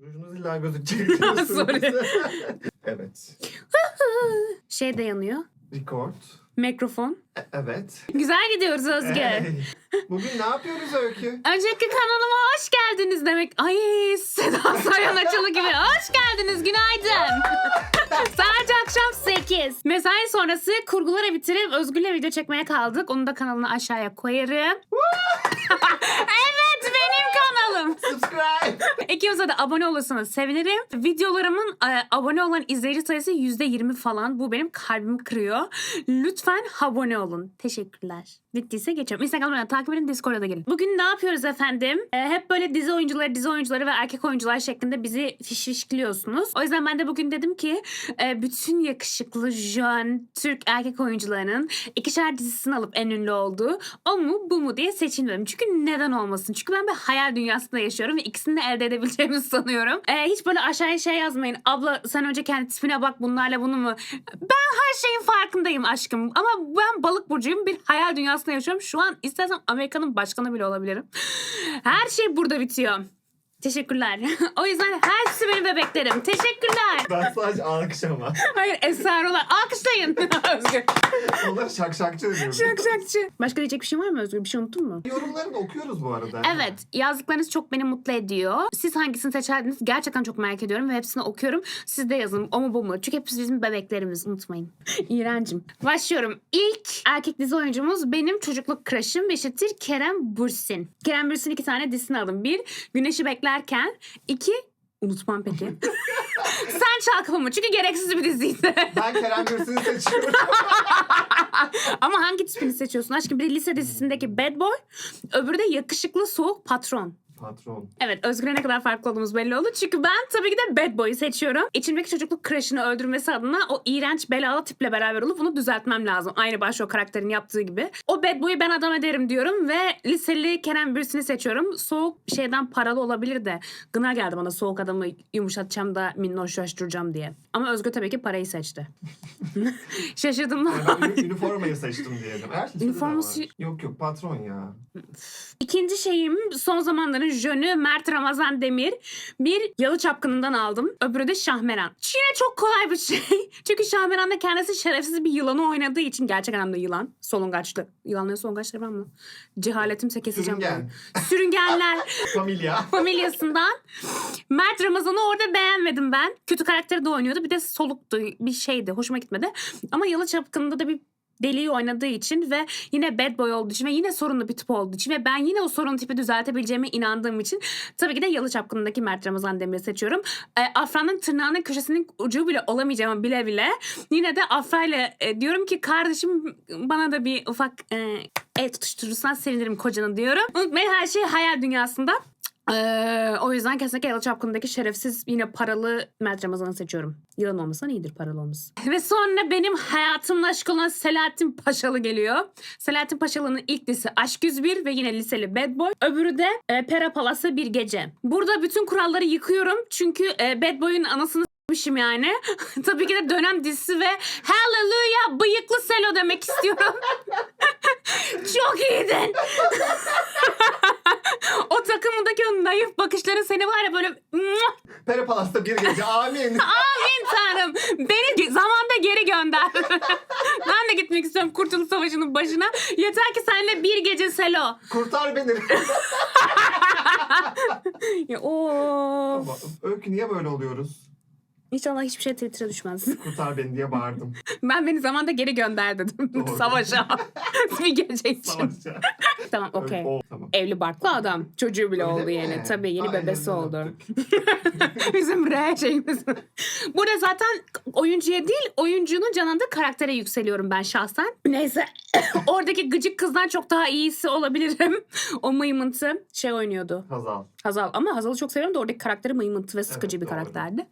Rujunuz illa gözükecek. Sorry. evet. Şey de yanıyor. Record. Mikrofon. E- evet. Güzel gidiyoruz Özge. Hey. Bugün ne yapıyoruz Öykü? Öncelikle kanalıma hoş geldiniz demek. Ay Seda Sayan açılı gibi. Hoş geldiniz günaydın. Saat akşam 8. Mesai sonrası kurguları bitirip Özgür'le video çekmeye kaldık. Onu da kanalına aşağıya koyarım. evet benim kanalım. Subscribe. İkimize de abone olursanız sevinirim. Videolarımın e, abone olan izleyici sayısı %20 falan. Bu benim kalbimi kırıyor. Lütfen abone olun. Teşekkürler. Bittiyse geçiyorum. Instagram'dan takip edin, Discord'a da gelin. Bugün ne yapıyoruz efendim? E, hep böyle dizi oyuncuları, dizi oyuncuları ve erkek oyuncular şeklinde bizi fişfişkliyorsunuz. O yüzden ben de bugün dedim ki e, bütün yakışıklı, jön, Türk erkek oyuncularının ikişer dizisini alıp en ünlü olduğu o mu bu mu diye seçin. Çünkü neden olmasın? Çünkü ben bir hayal dünyasında yaşıyorum ve ikisini de elde edebileceğimizi sanıyorum. E, hiç böyle aşağıya şey yazmayın. Abla sen önce kendi tipine bak bunlarla bunu mu? Ben her şeyin farkındayım aşkım. Ama ben balık burcuyum. Bir hayal dünyasında yaşıyorum. Şu an istersem Amerika'nın başkanı bile olabilirim. Her şey burada bitiyor. Teşekkürler. o yüzden hepsi benim bebeklerim. Teşekkürler. Ben sadece alkış ama. Hayır esrarolar. Alkışlayın. Özgür. Onları şakşakçı diyorum. Şakşakçı. Başka diyecek bir şey var mı Özgür? Bir şey unuttun mu? Yorumlarını okuyoruz bu arada. Evet yazdıklarınız çok beni mutlu ediyor. Siz hangisini seçerdiniz gerçekten çok merak ediyorum ve hepsini okuyorum. Siz de yazın o mu bu mu? Çünkü hepsi bizim bebeklerimiz unutmayın. İğrencim. Başlıyorum. İlk erkek dizi oyuncumuz benim çocukluk crush'ım eşittir Kerem Bürsin. Kerem Bürsin iki tane dizisini alın. Bir Güneşi Beklerken. iki Unutmam peki. Sen çal kafamı çünkü gereksiz bir diziydi. Ben Kerem Bürsin'i seçiyorum. Ama hangi tipini seçiyorsun aşkım? Biri lise dizisindeki bad boy, öbürü de yakışıklı soğuk patron. Patron. Evet Özgür'e ne kadar farklı olduğumuz belli oldu. Çünkü ben tabii ki de bad boy'u seçiyorum. İçimdeki çocukluk crush'ını öldürmesi adına o iğrenç belalı tiple beraber olup bunu düzeltmem lazım. Aynı başrol karakterin yaptığı gibi. O bad boy'u ben adam ederim diyorum ve liseli Kerem Bürsin'i seçiyorum. Soğuk şeyden paralı olabilir de. Gına geldi bana soğuk adamı yumuşatacağım da minnoşlaştıracağım diye. Ama Özgür tabii ki parayı seçti. Şaşırdım mı? Ben üniformayı seçtim diyelim. Her şey Üniforması-. Yok yok patron ya. İkinci şeyim son zamanların jönü Mert Ramazan Demir. Bir Yalı Çapkını'ndan aldım. Öbürü de Şahmeran. Yine çok kolay bir şey. Çünkü Şahmeran da kendisi şerefsiz bir yılanı oynadığı için gerçek anlamda yılan. Solungaçlı. Yılanların solungaçları var mı? Cehaletimse keseceğim. Sürüngen. bunu. Sürüngenler Familya. familyasından. Mert Ramazan'ı orada beğenmedim ben. Kötü karakteri de oynuyordu. Bir de soluktu. Bir şeydi. Hoşuma gitmedi. Ama Yalı Çapkını'nda da bir deliği oynadığı için ve yine bad boy olduğu için ve yine sorunlu bir tip olduğu için ve ben yine o sorun tipi düzeltebileceğime inandığım için tabii ki de Yalı Çapkını'ndaki Mert Ramazan Demir'i seçiyorum. E, Afra'nın tırnağının köşesinin ucu bile olamayacağımı bile bile yine de Afra'yla e, diyorum ki kardeşim bana da bir ufak e, el tutuşturursan sevinirim kocanı diyorum. Unutmayın her şey hayal dünyasında. Ee, o yüzden kesinlikle Yalı Çapkını'ndaki şerefsiz yine paralı Mert Ramazan'ı seçiyorum. Yılan olmasan iyidir paralı olması. Ve sonra benim hayatımın aşkı olan Selahattin Paşalı geliyor. Selahattin Paşalı'nın ilk dizisi Aşk 101 ve yine liseli Bad Boy. Öbürü de e, Pera Palası Bir Gece. Burada bütün kuralları yıkıyorum. Çünkü e, Bad Boy'un anasını s**mişim yani. Tabii ki de dönem dizisi ve Hallelujah bıyıklı Selo demek istiyorum. Çok iyiydin. Naif bakışları seni var ya böyle "Muah, Pere Palas'ta bir gece amin. amin tanrım beni ge- zamanda geri gönder. ben de gitmek istiyorum Kurtuluş Savaşı'nın başına. Yeter ki seninle bir gece selo. Kurtar beni. Ya, oo. Ama Öykü niye böyle oluyoruz? İnşallah hiçbir şey Twitter'a düşmez. Kurtar beni diye bağırdım. Ben beni zamanda geri gönder dedim. Doğru. Savaşa. bir gece için. Tamam okey. Tamam. Evli barklı adam. Çocuğu bile Öyle oldu mi? yeni. Tabii yeni Aa, bebesi oldu. Bizim R şeyimiz. Burada zaten oyuncuya değil oyuncunun canında karaktere yükseliyorum ben şahsen. Neyse oradaki gıcık kızdan çok daha iyisi olabilirim. O mıymıntı şey oynuyordu. Hazal. Hazal ama Hazal'ı çok seviyorum da oradaki karakteri mıymıntı ve sıkıcı Evet, bir doğru. karakterdi.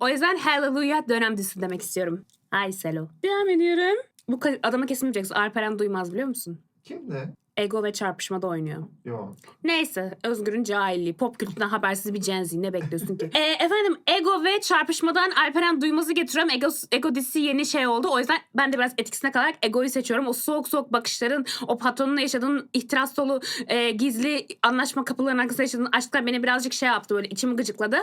O yüzden Hallelujah dönem dizisi demek istiyorum. Ay Selo. Devam ediyorum. Bu adamı kesin bileceksin. Alperen Duymaz biliyor musun? Kimdi? Ego ve çarpışmada oynuyor. Yok. Neyse Özgür'ün cahilliği. Pop kültüründen habersiz bir Gen Ne bekliyorsun ki? Ee, efendim Ego ve çarpışmadan Alperen Duymaz'ı getiriyorum. Ego, Ego dizisi yeni şey oldu. O yüzden ben de biraz etkisine kalarak Ego'yu seçiyorum. O soğuk soğuk bakışların, o patronunla yaşadığın ihtiras dolu e, gizli anlaşma kapılarının arkasında yaşadığın aşklar beni birazcık şey yaptı böyle içimi gıcıkladı.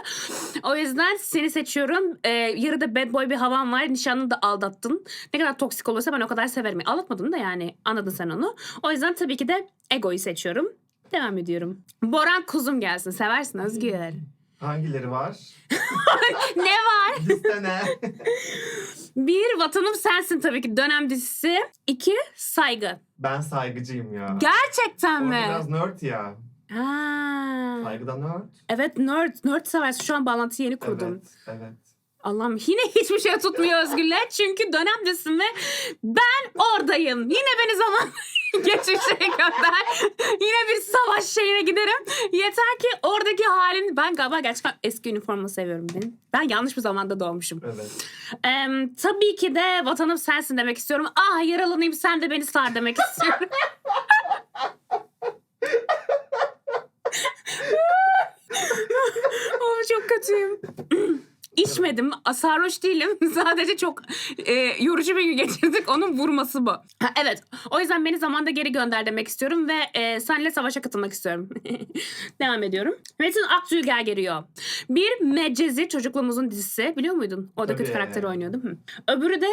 O yüzden seni seçiyorum. Ee, yarıda bad boy bir havan var. Nişanlını da aldattın. Ne kadar toksik olursa ben o kadar severim. Aldatmadın da yani anladın sen onu. O yüzden tabii ki de Ego'yu seçiyorum. Devam ediyorum. Boran Kuzum gelsin. Seversin Özgür. Hangileri var? ne var? Liste ne? Bir, Vatanım Sensin tabii ki dönem dizisi. İki, Saygı. ben saygıcıyım ya. Gerçekten mi? biraz nerd ya. Ha. Saygıda nerd. Evet nerd. Nerd seversin. Şu an bağlantıyı yeni kurdum. Evet. Evet. Allah'ım yine hiçbir şey tutmuyor Özgür'le. Çünkü dönem dizisi ve ben oradayım. Yine beni zaman geçmişe gönder. Yine bir savaş şeyine giderim. Yeter ki oradaki halin... Ben galiba gerçekten eski üniforma seviyorum benim. Ben yanlış bir zamanda doğmuşum. Evet. Em, tabii ki de vatanım sensin demek istiyorum. Ah yaralanayım sen de beni sar demek istiyorum. oh, çok kötüyüm. İçmedim. Sarhoş değilim. Sadece çok e, yorucu bir gün geçirdik. Onun vurması bu. Ha, evet. O yüzden beni zamanda geri gönder demek istiyorum ve e, seninle savaşa katılmak istiyorum. Devam ediyorum. Metin Akdülger geliyor. Bir Mecezi çocukluğumuzun dizisi. Biliyor muydun? Orada kötü Tabii. karakteri oynuyordu. Hı. Öbürü de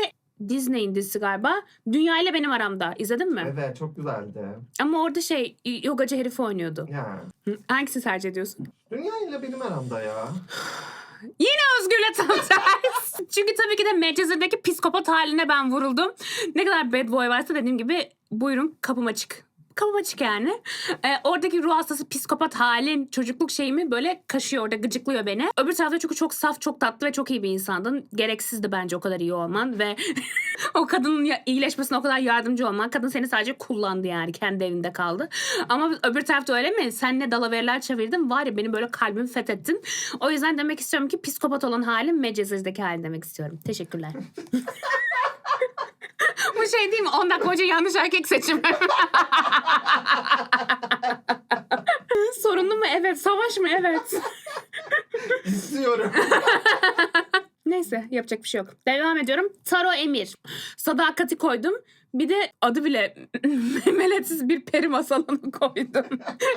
Disney'in dizisi galiba. Dünya ile benim aramda. İzledin mi? Evet çok güzeldi. Ama orada şey yogacı herifi oynuyordu. Ya. Hı. Hangisini tercih ediyorsun? Dünya ile benim aramda ya. Özgür'le tam ters. Çünkü tabii ki de Medcezir'deki psikopat haline ben vuruldum. Ne kadar bad boy varsa dediğim gibi buyurun kapım açık. Kapım açık yani. Ee, oradaki ruh hastası psikopat halin çocukluk şeyimi böyle kaşıyor orada gıcıklıyor beni. Öbür tarafta çünkü çok saf çok tatlı ve çok iyi bir insandın. Gereksizdi bence o kadar iyi olman ve o kadının iyileşmesine o kadar yardımcı olman. Kadın seni sadece kullandı yani kendi evinde kaldı. Ama öbür tarafta öyle mi? Sen ne dalaverler çevirdin var ya beni böyle kalbimi fethettin. O yüzden demek istiyorum ki psikopat olan halim Medcezir'deki halin demek istiyorum. Teşekkürler. Bu şey değil mi? 10 dakika önce yanlış erkek seçimi. Sorunlu mu? Evet. Savaş mı? Evet. İstiyorum. Neyse yapacak bir şey yok. Devam ediyorum. Taro Emir. Sadakati koydum. Bir de adı bile meletsiz bir peri masalını koydum.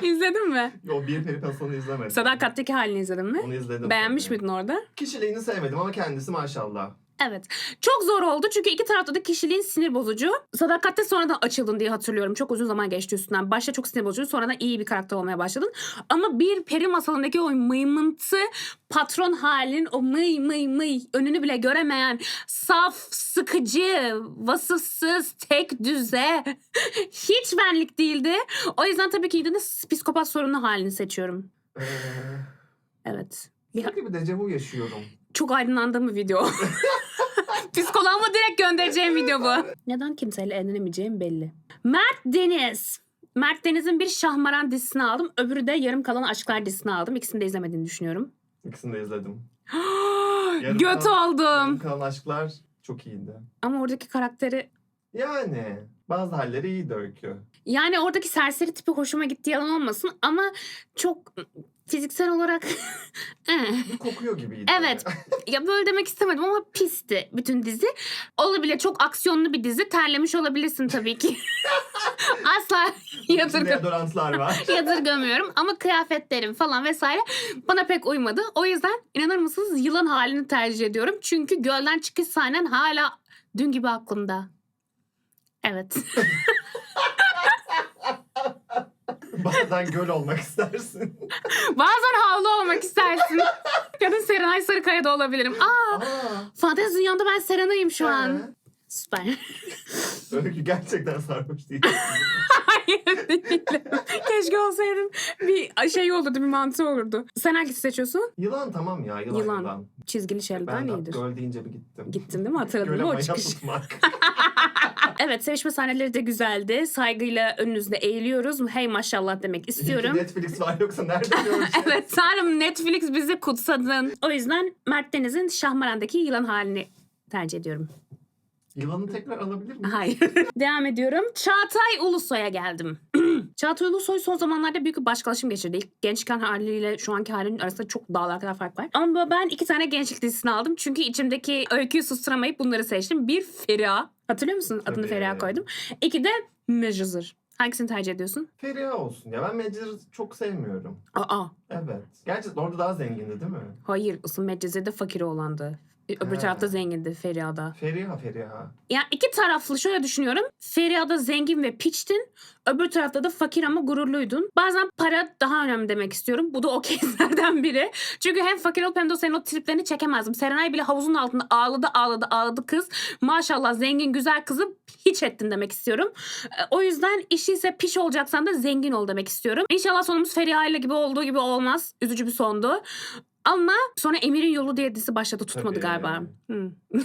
İzledin mi? o bir peripasonu izlemedim. Sadakatteki halini izledin mi? Onu izledim. Beğenmiş tabii. miydin orada? Kişiliğini sevmedim ama kendisi maşallah. Evet. Çok zor oldu çünkü iki tarafta da kişiliğin sinir bozucu. Sadakatte sonradan açıldın diye hatırlıyorum. Çok uzun zaman geçti üstünden. Başta çok sinir bozucu sonradan iyi bir karakter olmaya başladın. Ama bir peri masalındaki o mıymıntı patron halin o mıy mıy mıy önünü bile göremeyen saf, sıkıcı, vasıfsız, tek düze hiç benlik değildi. O yüzden tabii ki de psikopat sorunlu halini seçiyorum. Ee, Evet. Sanki bir dejavu yaşıyorum. Çok aydınlandığım bir video. Psikoloğuma direkt göndereceğim video bu. Neden kimseyle evlenemeyeceğim belli. Mert Deniz. Mert Deniz'in bir Şahmaran dizisini aldım. Öbürü de Yarım Kalan Aşklar dizisini aldım. İkisini de izlemediğini düşünüyorum. İkisini de izledim. Göt kalan- oldum. Yarım kalan aşklar çok iyiydi. Ama oradaki karakteri... Yani bazı halleri iyiydi öykü. Yani oradaki serseri tipi hoşuma gitti yalan olmasın. Ama çok fiziksel olarak... Eh. Bir kokuyor gibiydi. Evet. ya böyle demek istemedim ama pisti bütün dizi. Olabilir çok aksiyonlu bir dizi. Terlemiş olabilirsin tabii ki. Asla yadırgı, var. yadırgamıyorum ama kıyafetlerim falan vesaire bana pek uymadı. O yüzden inanır mısınız yılan halini tercih ediyorum. Çünkü gölden çıkış sahnen hala dün gibi aklımda. Evet. Bazen göl olmak istersin. Bazen havlu olmak istersin. ya da Serenay Sarıkaya da olabilirim. Aa, Aa, fantezi dünyamda ben Serenay'ım şu an. Süper. Öykü gerçekten sarhoş değil. Hayır değilim. Keşke olsaydım. Bir şey olurdu, bir mantığı olurdu. Sen hangisi seçiyorsun? Yılan tamam ya yılan Yılan. yılan. Çizgili Şeridan Ben de iyidir. göl deyince bir gittim. Gittin değil mi? Hatırladın Göle mı o maya çıkış? tutmak. Evet sevişme sahneleri de güzeldi. Saygıyla önünüzde eğiliyoruz. Hey maşallah demek istiyorum. Netflix var yoksa nerede göreceğiz? evet Tanrım Netflix bizi kutsadın. O yüzden Mert Deniz'in Şahmaran'daki yılan halini tercih ediyorum. Yılanı tekrar alabilir miyim? Hayır. Devam ediyorum. Çağatay Ulusoy'a geldim. Çağatay Ulusoy son zamanlarda büyük bir başkalaşım geçirdi. İlk gençken haliyle şu anki halinin arasında çok dağlar kadar fark var. Ama ben iki tane gençlik dizisini aldım. Çünkü içimdeki öyküyü susturamayıp bunları seçtim. Bir Feriha. Hatırlıyor musun? Adını Tabii. Feriha koydum. İki de Mecazır. Hangisini tercih ediyorsun? Feriha olsun ya. Ben Medcezir çok sevmiyorum. Aa, Evet. Gerçi orada daha zengindi değil mi? hayır. Asıl Medcezir'de fakir olandı. Öbür Ha. tarafta zengindi Feriha'da. Feriha Feriha. Yani iki taraflı şöyle düşünüyorum. Feriha'da zengin ve piçtin. Öbür tarafta da fakir ama gururluydun. Bazen para daha önemli demek istiyorum. Bu da o case'lerden biri. Çünkü hem fakir olup hem de senin o triplerini çekemezdim. Serenay bile havuzun altında ağladı ağladı ağladı kız. Maşallah zengin güzel kızı hiç ettin demek istiyorum. Ee, O yüzden işi ise piş olacaksan da zengin ol demek istiyorum. İnşallah sonumuz Feriha ile gibi olduğu gibi olmaz. Üzücü bir sondu. Ama sonra Emir'in Yolu diye dizi başladı tutmadı Tabii. galiba. Hmm.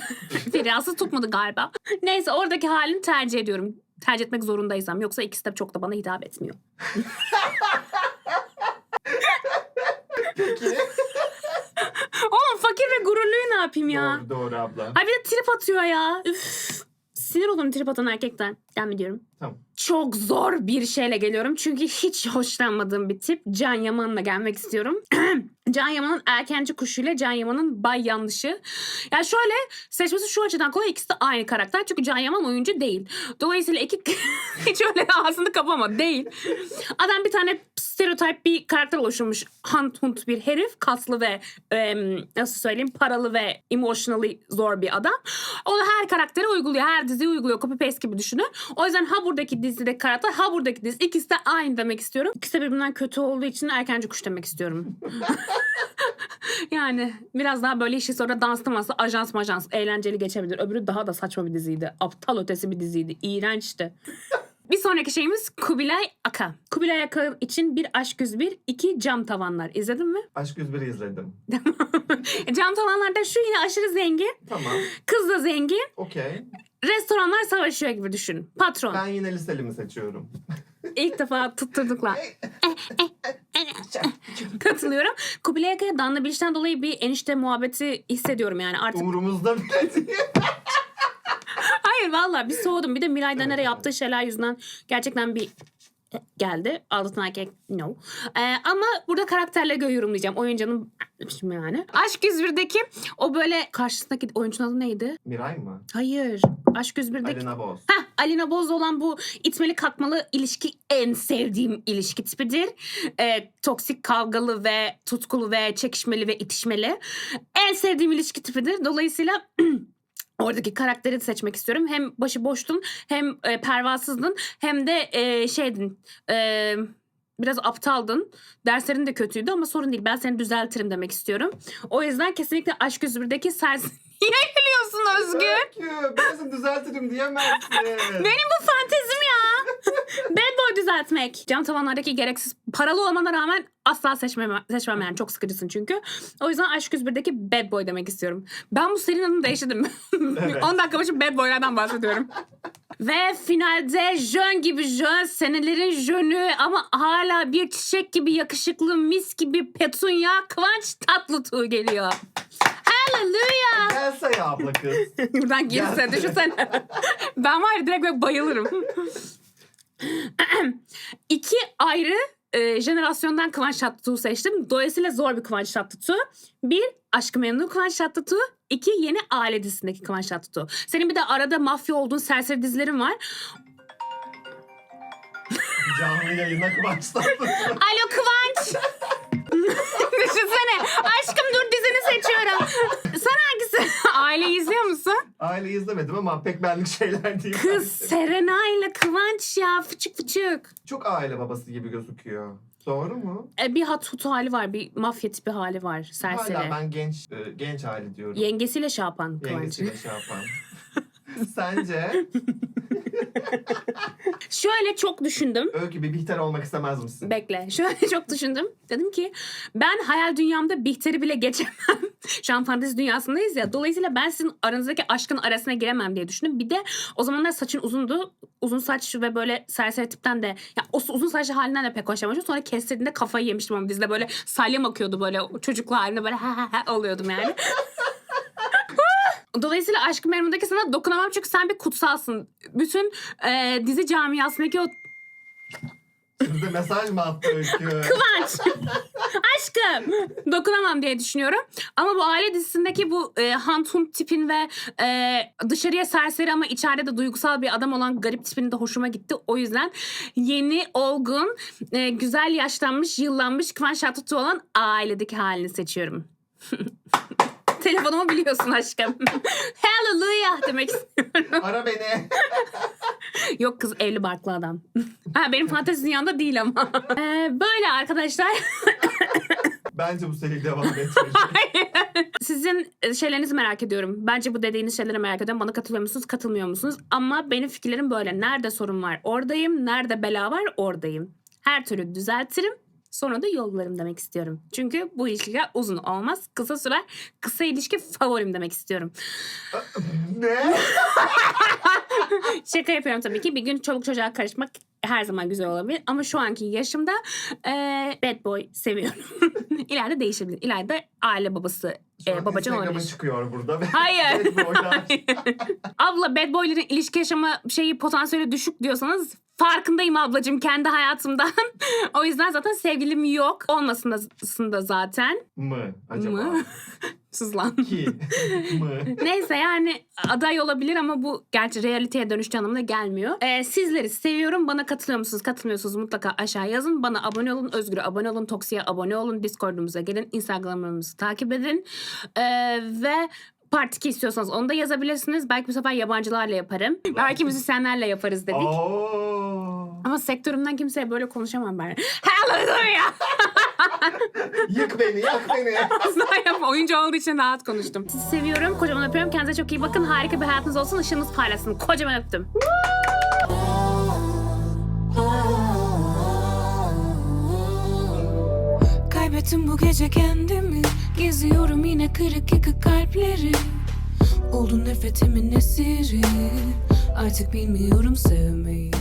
Feriha'sı tutmadı galiba. Neyse oradaki halini tercih ediyorum. Tercih etmek zorundaysam. Yoksa ikisi de çok da bana hitap etmiyor. Peki. Oğlum fakir ve gururluyu ne yapayım ya? Doğru doğru abla. Ay bir de trip atıyor ya. Üf. Sinir olurum trip atan erkekten. Devam ediyorum. Tamam. Çok zor bir şeyle geliyorum. Çünkü hiç hoşlanmadığım bir tip. Can Yaman'la gelmek istiyorum. Can Yaman'ın erkenci kuşuyla Can Yaman'ın bay yanlışı. Yani şöyle seçmesi şu açıdan kolay. İkisi de aynı karakter. Çünkü Can Yaman oyuncu değil. Dolayısıyla iki hiç öyle ağzını kapama değil. Adam bir tane stereotip bir karakter oluşturmuş. Hunt hunt bir herif. Kaslı ve em, nasıl söyleyeyim paralı ve emotionally zor bir adam. Onu her karaktere uyguluyor. Her diziye uyguluyor. Copy paste gibi düşünün. O yüzden ha buradaki dizideki karakter ha buradaki dizi. ikisi de aynı demek istiyorum. İkisi de birbirinden kötü olduğu için erkenci kuş demek istiyorum. yani biraz daha böyle işi sonra dans teması, ajans majans eğlenceli geçebilir. Öbürü daha da saçma bir diziydi. Aptal ötesi bir diziydi. İğrençti. Bir sonraki şeyimiz Kubilay Aka. Kubilay Aka için bir Aşk 101, iki Cam Tavanlar. İzledin mi? Aşk 101'i izledim. Cam Tavanlar'da şu yine aşırı zengin, Tamam. kız da zengin, Okey. restoranlar savaşıyor gibi düşün. Patron. Ben yine liselimi seçiyorum. İlk defa tutturduklar. Katılıyorum. Kubilay Aka'ya Danla Biliş'ten dolayı bir enişte muhabbeti hissediyorum yani artık. Umurumuzda bile değil. Hayır valla bir soğudum. Bir de Miray Daner'e yaptığı şeyler yüzünden gerçekten bir geldi. Aldatan erkek no. Ee, ama burada karakterle göre yorumlayacağım. Oyuncunun şimdi yani. Aşk 101'deki o böyle karşısındaki oyuncunun adı neydi? Miray mı? Hayır. Aşk 101'deki Alina Boz. Heh, Alina Boz olan bu itmeli kalkmalı ilişki en sevdiğim ilişki tipidir. Ee, toksik kavgalı ve tutkulu ve çekişmeli ve itişmeli. En sevdiğim ilişki tipidir. Dolayısıyla oradaki karakteri seçmek istiyorum. Hem başıboştun hem e, pervasızdın hem de e, şeydin... E, biraz aptaldın. Derslerin de kötüydü ama sorun değil. Ben seni düzeltirim demek istiyorum. O yüzden kesinlikle Aşk 101'deki sers... Niye gülüyorsun Özgür? Öykü, ben seni düzeltirim diyemezsin. Benim bu fantezim. Bad boy düzeltmek. Cam tavanlardaki gereksiz paralı olmana rağmen asla seçmem, seçmem yani. Çok sıkıcısın çünkü. O yüzden Aşk 101'deki bad boy demek istiyorum. Ben bu serinin adını değiştirdim. Evet. 10 dakika başı bad boylardan bahsediyorum. Ve finalde jön gibi jön, senelerin jönü ama hala bir çiçek gibi yakışıklı, mis gibi petunya, Kıvanç Tatlıtuğ geliyor. Hallelujah. Gelse ya abla kız. Buradan girse düşünsene. ben var ya direkt böyle bayılırım. İki ayrı e, jenerasyondan Kıvanç Tatlıtuğ'u seçtim. Dolayısıyla zor bir Kıvanç Tatlıtuğ. Bir, Aşkı Memnu Kıvanç Tatlıtuğ. İki, yeni aile dizisindeki Kıvanç Tatlıtuğ. Senin bir de arada mafya olduğun serseri dizilerin var. Canlı yayına Kıvanç'tan. Alo Kıvanç! Düşünsene. Aşkım dur dizini seçiyorum. Sen hangisi? Aile izliyor musun? Aile izlemedim ama pek benlik şeyler değil. Kız Serena ile Kıvanç ya fıçık fıçık. Çok aile babası gibi gözüküyor. Doğru mu? E, bir hatut hali var, bir mafya tipi hali var, serseri. Hala ben genç e, genç aile diyorum. Yengesiyle şey yapan Kıvanç. Yengesiyle şey yapan. Sence Şöyle çok düşündüm. Öykü bir Bihter olmak istemez misin? Bekle. Şöyle çok düşündüm. Dedim ki ben hayal dünyamda Bihter'i bile geçemem. Şu an fantezi dünyasındayız ya. Dolayısıyla ben sizin aranızdaki aşkın arasına giremem diye düşündüm. Bir de o zamanlar saçın uzundu. Uzun saç ve böyle serseri tipten de ya o uzun saçlı halinden de pek hoşlanmamıştım. Sonra kestirdiğinde kafayı yemiştim ama dizide böyle salyam akıyordu böyle çocuklu halinde böyle ha ha ha oluyordum yani. Dolayısıyla Aşk-ı Memnu'daki sana dokunamam çünkü sen bir kutsalsın. Bütün e, dizi camiasındaki o Size mesaj mı attı Öykü? Kıvanç. Aşkım. Dokunamam diye düşünüyorum. Ama bu aile dizisindeki bu e, Hantun tipin ve e, dışarıya serseri ama içeride de duygusal bir adam olan garip tipin de hoşuma gitti. O yüzden yeni, olgun, e, güzel yaşlanmış, yıllanmış Kıvanç Şahtutlu olan ailedeki halini seçiyorum. Telefonumu biliyorsun aşkım. Hallelujah demek istiyorum. Ara beni. Yok kız evli barklı adam. ha, benim fantezi dünyamda değil ama. Ee, böyle arkadaşlar. Bence bu seri devam ettirecek. Sizin e, şeylerinizi merak ediyorum. Bence bu dediğiniz şeyleri merak ediyorum. Bana katılıyor musunuz, katılmıyor musunuz? Ama benim fikirlerim böyle. Nerede sorun var oradayım. Nerede bela var oradayım. Her türlü düzeltirim. Sonra da yollarım demek istiyorum. Çünkü bu ilişkiler uzun olmaz. Kısa sürer. Kısa ilişki favorim demek istiyorum. ne? Şaka yapıyorum tabii ki. Bir gün çoluk çocuğa karışmak her zaman güzel olabilir. Ama şu anki yaşımda eee bad boy seviyorum. İleride değişebilir. İleride aile babası, Şu e, an babacan olabilir. çıkıyor burada. Hayır. Boylar. Abla bad boyların ilişki yaşama şeyi potansiyeli düşük diyorsanız farkındayım ablacığım kendi hayatımdan. o yüzden zaten sevgilim yok. Olmasında zaten. mı acaba? Mı? Sus lan. Ki mı? Neyse yani aday olabilir ama bu gerçi realiteye dönüştüğü anlamına gelmiyor. Ee, sizleri seviyorum. Bana katılıyor musunuz? Katılmıyorsunuz mutlaka aşağı yazın. Bana abone olun. Özgür'e abone olun. Toksi'ye abone olun. Discord'umuza gelin. Instagram'ımızı takip edin. Ee, ve Part 2 istiyorsanız onu da yazabilirsiniz. Belki bu sefer yabancılarla yaparım. Belki müzisyenlerle yaparız dedik. Oo. Ama sektörümden kimseye böyle konuşamam ben. Hallelujah! Yık beni, yak beni. Asla yapma. Oyuncu olduğu için rahat konuştum. Sizi seviyorum. Kocaman öpüyorum. Kendinize çok iyi bakın. Harika bir hayatınız olsun. Işığınız parlasın. Kocaman öptüm. Kaybettim bu gece kendimi Geziyorum yine kırık yıkık kalpleri. Oldun nefretimin esiri. Artık bilmiyorum sevmeyi